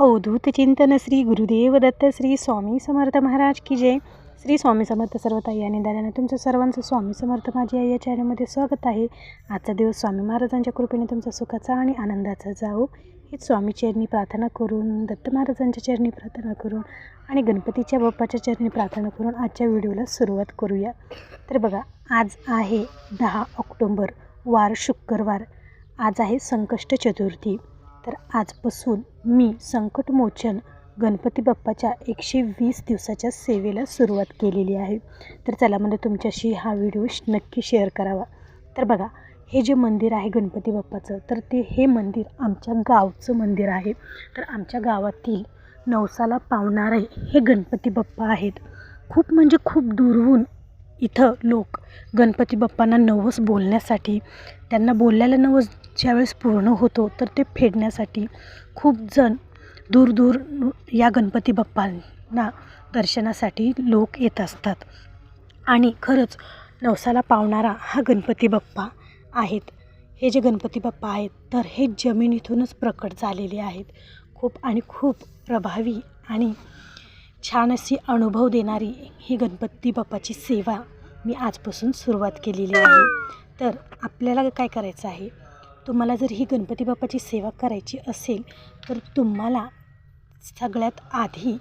अवधूत चिंतन श्री गुरुदेव दत्त श्री स्वामी समर्थ महाराज की जय. श्री स्वामी समर्थ सर्वताई आणि दादांना तुमचं सर्वांचं स्वामी समर्थ माझी आई या चॅनलमध्ये स्वागत आहे. आजचा दिवस स्वामी महाराजांच्या कृपेने तुमचा सुखाचा आणि आनंदाचा जाओ हीच स्वामी चरणी प्रार्थना करून दत्त महाराजांच्या चरणी प्रार्थना करून आणि गणपतीच्या बाप्पाच्या चरणी प्रार्थना करून आजच्या व्हिडिओला सुरुवात करूया. तर बघा आज आहे दहा ऑक्टोंबर वार शुक्रवार. आज आहे संकष्ट चतुर्थी. तर आजपासून मी संकटमोचन गणपती बाप्पाच्या एकशे वीस दिवसाच्या सेवेला सुरुवात केलेली आहे. तर चला म्हणजे तुमच्याशी हा व्हिडिओ नक्की शेअर करावा. तर बघा हे जे मंदिर आहे गणपती बाप्पाचं तर ते हे मंदिर आमच्या गावचं मंदिर आहे. तर आमच्या गावातील नवसाला पावणारे हे गणपती बाप्पा आहेत. खूप म्हणजे खूप दूरहून इथं लोक गणपती बाप्पांना नवस बोलण्यासाठी त्यांना बोलल्याला नवस ज्यावेळेस पूर्ण होतो तर ते फेडण्यासाठी खूप जण दूर दूर या गणपती बाप्पांना दर्शनासाठी लोक येत असतात. आणि खरंच नवसाला पावणारा हा गणपती बाप्पा आहेत. हे जे गणपती बाप्पा आहेत तर हे जमिनीतूनच प्रकट झालेले आहेत. खूप आणि खूप प्रभावी आणि छान अशी अनुभव देणारी ही गणपती बाप्पाची सेवा मी आजपासून सुरुवात केलेली आहे. तर आपल्याला काय करायचं आहे? तुम्हाला जर ही गणपती बाप्पाची सेवा करायची असेल तर तुम्हाला सगळ्यात आधी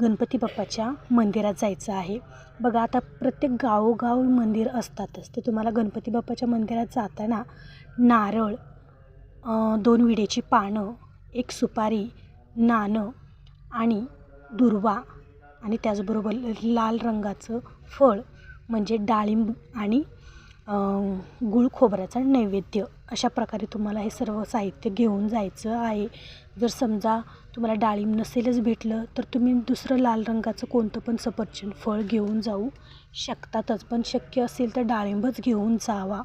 गणपती बाप्पाच्या मंदिरात जायचं आहे. बघा आता प्रत्येक गावोगाव मंदिर असतातच. तर तुम्हाला गणपती बाप्पाच्या मंदिरात जाताना नारळ दोन विड्याची पानं एक सुपारी नाणं आणि दुर्वा आणि त्याचबरोबर लाल रंगाचं फळ म्हणजे डाळिंब आणि गुळ खोबऱ्याचा नैवेद्य अशा प्रकारे तुम्हाला हे सर्व साहित्य घेऊन जायचं आहे. जर समजा तुम्हाला डाळिंब नसेलच भेटलं तर तुम्ही दुसरं लाल रंगाचं कोणतं पण सफरचंद फळ घेऊन जाऊ शकतातच. पण शक्य असेल तर डाळिंबच घेऊन जावा.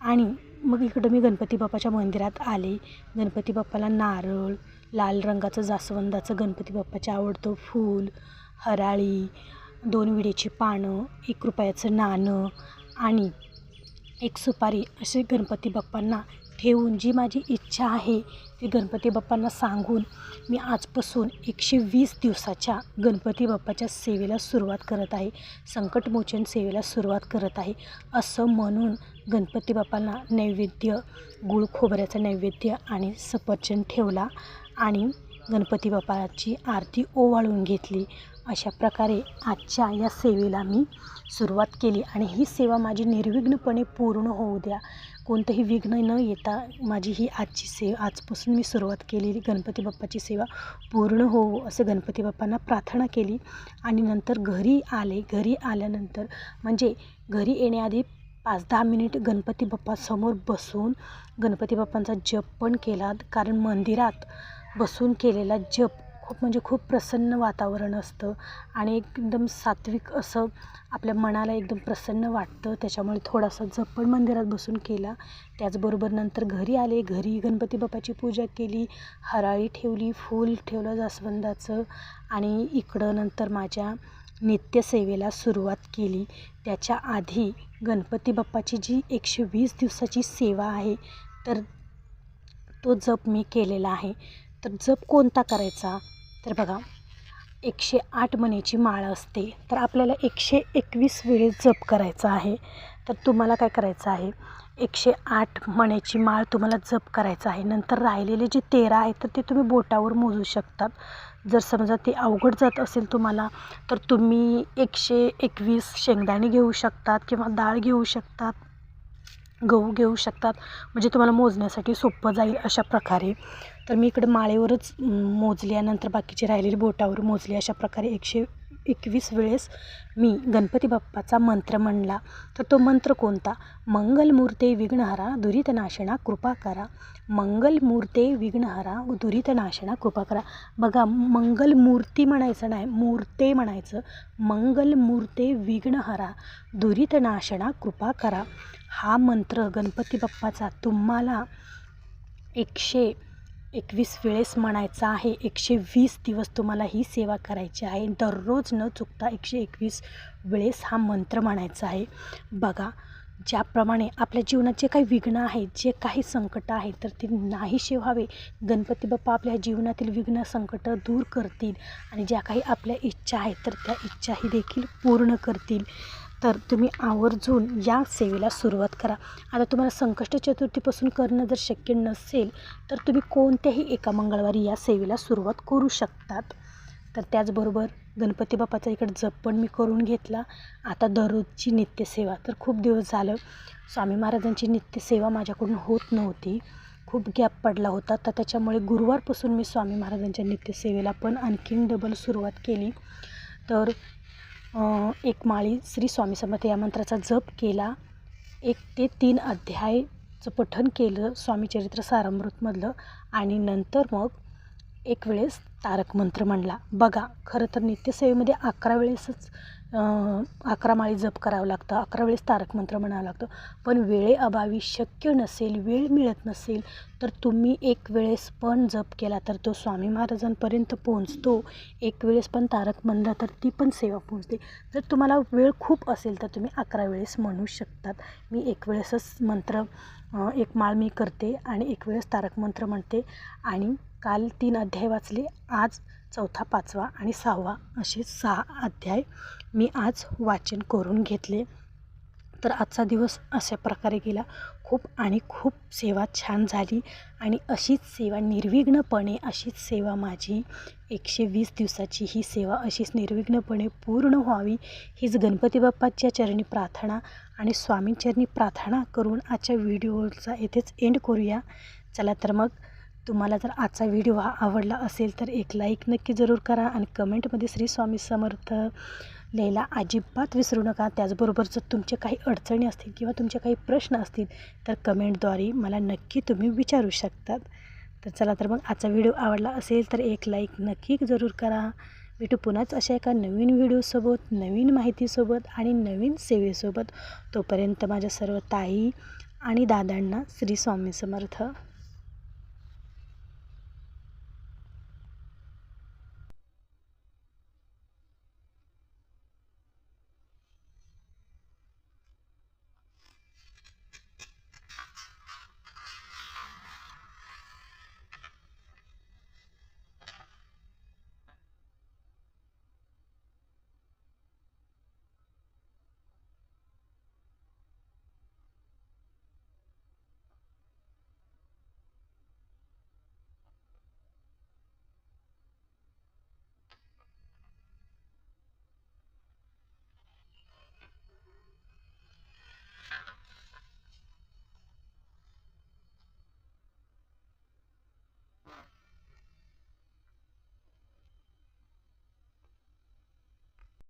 आणि मग इकडं मी गणपती बाप्पाच्या मंदिरात आले. गणपती बाप्पाला नारळ लाल रंगाचं जास्वंदाचं गणपती बाप्पाचे आवडतं फूल हराळी दोन विड्याची पानं एक रुपयाचं नाणं आणि एक सुपारी असे गणपती बाप्पांना ठेवून जी माझी इच्छा आहे ती गणपती बाप्पांना सांगून मी आजपासून एकशे वीस दिवसाच्या गणपती बाप्पाच्या सेवेला सुरुवात करत आहे. संकटमोचन सेवेला सुरुवात करत आहे. असं म्हणून गणपती बाप्पांना नैवेद्य गुळ खोबऱ्याचा नैवेद्य आणि सफरचंद ठेवला आणि गणपती बाप्पाची आरती ओवाळून घेतली. अशा प्रकारे आजच्या या सेवेला मी सुरुवात केली आणि ही सेवा माझी निर्विघ्नपणे पूर्ण होऊ द्या. कोणतंही विघ्न न येता माझी ही आजची सेवा आजपासून मी सुरुवात केलेली गणपती बाप्पाची सेवा पूर्ण होऊ असं गणपती बाप्पांना प्रार्थना केली आणि नंतर घरी आले. घरी आल्यानंतर म्हणजे घरी येण्याआधी पाच दहा मिनिट गणपती बाप्पासमोर बसून गणपती बाप्पांचा जप पण केला. कारण मंदिरात बसून केलेला जप खूप म्हणजे खूप प्रसन्न वातावरण असतं आणि एकदम सात्विक असं आपल्या मनाला एकदम प्रसन्न वाटतं. त्याच्यामुळे थोडासा जप पण मंदिरात बसून केला. त्याचबरोबर नंतर घरी आले. घरी गणपती बाप्पाची पूजा केली. हराळी ठेवली. फूल ठेवलं जास्वंदाचं आणि इकडं नंतर माझ्या नित्यसेवेला सुरुवात केली. त्याच्या आधी गणपती बाप्पाची जी एकशे वीस दिवसाची सेवा आहे तर तो जप मी केलेला आहे. तर जप कोणता करायचा? तर बघा एकशे आठ मण्याची माळ असते. तर आपल्याला एकशे एकवीस वेळेस जप करायचा आहे. तर तुम्हाला काय करायचं आहे? एकशे आठ मण्याची माळ तुम्हाला जप करायचं आहे. नंतर राहिलेले जे तेरा आहेत तर ते तुम्ही बोटावर मोजू शकतात. जर समजा ते अवघड जात असेल तुम्हाला तर तुम्ही एकशे एकवीस शेंगदाणे घेऊ शकतात किंवा डाळ घेऊ शकतात. गहू घेऊ शकतात. म्हणजे तुम्हाला मोजण्यासाठी सोपं जाईल अशा प्रकारे. तर मी इकडे माळेवरच मोजल्यानंतर बाकीची राहिलेली बोटावर मोजली अशा प्रकारे एकशे एकवीस वेळेस मी गणपती बाप्पाचा मंत्र म्हणला. तर तो मंत्र कोणता? मंगलमूर्ते विघ्नहरा दुरितनाशना कृपा करा. मंगलमूर्ते विघ्नहरा दुरितनाशना कृपा करा. बघा मंगलमूर्ती म्हणायचं नाही मूर्ते म्हणायचं. मंगलमूर्ते विघ्नहरा दुरितनाशना कृपा करा. हा मंत्र गणपती बाप्पाचा तुम्हाला एकशे एकवीस वेळेस म्हणायचा आहे एकशे वीस दिवस तुम्हाला ही सेवा करायची आहे दररोज न चुकता एकशे एकवीस वेळेस हा मंत्र म्हणायचा आहे. बघा ज्याप्रमाणे आपल्या जीवनात जे काही विघ्न आहेत जे काही संकट आहेत तर ते नाहीशे व्हावे. गणपती बाप्पा आपल्या जीवनातील विघ्न संकट दूर करतील आणि ज्या काही आपल्या इच्छा आहेत तर त्या इच्छाही देखील पूर्ण करतील. तर तुम्ही आवर्जून या सेवेला सुरुवात करा. आता तुम्हाला संकष्ट चतुर्थीपासून करणं जर शक्य नसेल तर तुम्ही कोणत्याही एका मंगळवारी या सेवेला सुरुवात करू शकतात. तर त्याचबरोबर गणपती बाप्पाचा इकडं जप पण मी करून घेतला. आता दररोजची नित्यसेवा तर खूप दिवस झालं स्वामी महाराजांची नित्यसेवा माझ्याकडून होत नव्हती. खूप गॅप पडला होता. तर त्याच्यामुळे गुरुवारपासून मी स्वामी महाराजांच्या नित्यसेवेला पण आणखीन डबल सुरुवात केली. तर एक माळी श्री स्वामी समर्थ या मंत्राचा जप केला. एक ते तीन अध्यायचं पठन केलं स्वामीचरित्र सारामृतमधलं आणि नंतर मग एक वेळेस तारक मंत्र म्हणला. बघा खरं तर नित्यसेवेमध्ये अकरा वेळेसच अकरा माळी जप करावं लागतं अकरा वेळेस तारक मंत्र म्हणावं लागतं. पण वेळेअभावी शक्य नसेल वेळ मिळत नसेल तर तुम्ही एक वेळेस पण जप केला तर तो स्वामी महाराजांपर्यंत पोहोचतो. एक वेळेस पण तारक म्हणला तर ती पण सेवा पोहोचते. जर तुम्हाला वेळ खूप असेल तर तुम्ही अकरा वेळेस म्हणू शकतात. मी एक वेळेसच मंत्र एक माळ मी करते आणि एक वेळेस तारक मंत्र म्हणते. आणि काल तीन अध्याय वाचले आज चौथा पाचवा आणि सहावा असे सहा अध्याय मी आज वाचन करून घेतले. तर आजचा दिवस अशा प्रकारे गेला. खूप आणि खूप सेवा छान झाली आणि अशीच सेवा निर्विघ्नपणे अशीच सेवा माझी एकशे वीस दिवसाची ही सेवा अशीच निर्विघ्नपणे पूर्ण व्हावी हीच गणपती बाप्पाच्या चरणी प्रार्थना आणि स्वामींचरणी प्रार्थना करून आजच्या व्हिडिओचा येथेच एंड करूया. चला तर मग तुम्हाला जर आजचा व्हिडिओ हा आवडला असेल तर एक लाईक नक्की जरूर करा आणि कमेंटमध्ये श्री स्वामी समर्थ लिहायला अजिबात विसरू नका. त्याचबरोबर जर तुमचे काही अडचणी असतील किंवा तुमचे काही प्रश्न असतील तर कमेंटद्वारे मला नक्की तुम्ही विचारू शकतात. तर चला तर मग आजचा व्हिडिओ आवडला असेल तर एक लाईक नक्की जरूर करा. भेटू पुन्हाच अशा एका नवीन व्हिडिओसोबत नवीन माहितीसोबत आणि नवीन सेवेसोबत तोपर्यंत माझ्या सर्व ताई आणि दादांना श्री स्वामी समर्थ.